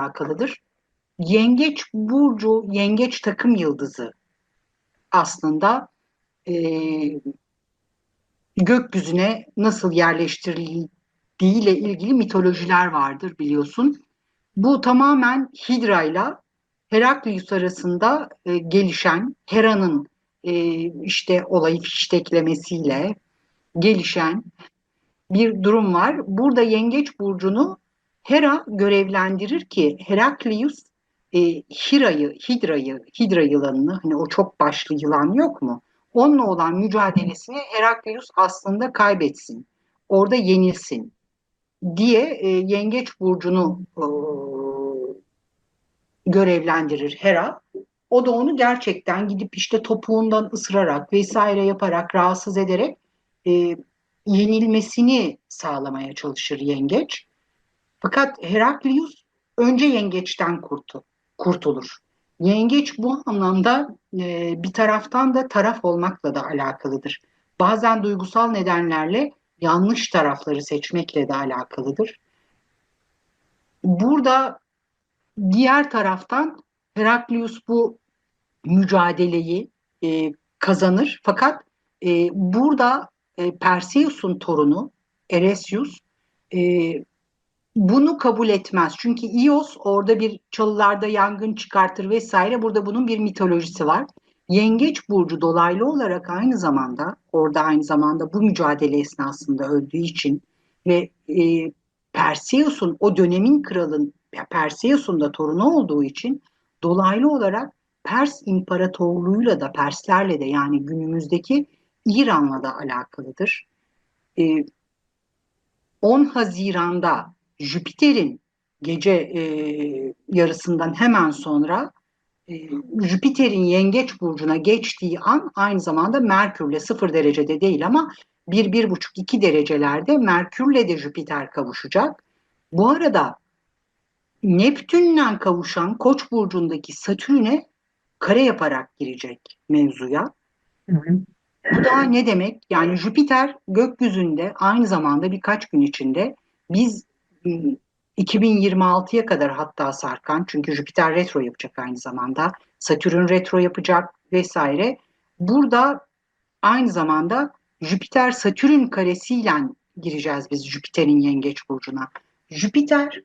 alakalıdır. Yengeç burcu, yengeç takım yıldızı aslında e, gökyüzüne nasıl yerleştirildiği ile ilgili mitolojiler vardır biliyorsun. Bu tamamen Hidra ile Heraklius arasında e, gelişen Hera'nın e, işte olayı fişteklemesiyle gelişen bir durum var. Burada Yengeç burcunu Hera görevlendirir ki Heraklius e, Hira'yı, Hidra'yı, Hidra yılanını hani o çok başlı yılan yok mu? Onunla olan mücadelesini Heraklius aslında kaybetsin. Orada yenilsin diye e, Yengeç burcunu e, görevlendirir Hera. O da onu gerçekten gidip işte topuğundan ısırarak vesaire yaparak rahatsız ederek e, yenilmesini sağlamaya çalışır yengeç. Fakat Heraklius önce yengeçten kurtu, kurtulur. Yengeç bu anlamda e, bir taraftan da taraf olmakla da alakalıdır. Bazen duygusal nedenlerle yanlış tarafları seçmekle de alakalıdır. Burada diğer taraftan Heraklius bu mücadeleyi e, kazanır. Fakat e, burada e, Perseus'un torunu Eresius e, bunu kabul etmez. Çünkü Ios orada bir çalılarda yangın çıkartır vesaire. Burada bunun bir mitolojisi var. Yengeç burcu dolaylı olarak aynı zamanda orada aynı zamanda bu mücadele esnasında öldüğü için ve e, Perseus'un o dönemin kralın Perseus'un da torunu olduğu için dolaylı olarak Pers İmparatorluğu'yla da Perslerle de yani günümüzdeki İran'la da alakalıdır. E, 10 Haziran'da Jüpiter'in gece e, yarısından hemen sonra e, Jüpiter'in yengeç burcuna geçtiği an aynı zamanda Merkürle sıfır derecede değil ama bir, bir buçuk, iki derecelerde Merkürle de Jüpiter kavuşacak. Bu arada Neptün'le kavuşan Koç burcundaki Satürn'e kare yaparak girecek mevzuya. Hı hı. Bu da ne demek? Yani Jüpiter gökyüzünde aynı zamanda birkaç gün içinde biz 2026'ya kadar hatta sarkan çünkü Jüpiter retro yapacak aynı zamanda. Satürn retro yapacak vesaire. Burada aynı zamanda Jüpiter Satürn karesiyle gireceğiz biz Jüpiter'in yengeç burcuna. Jüpiter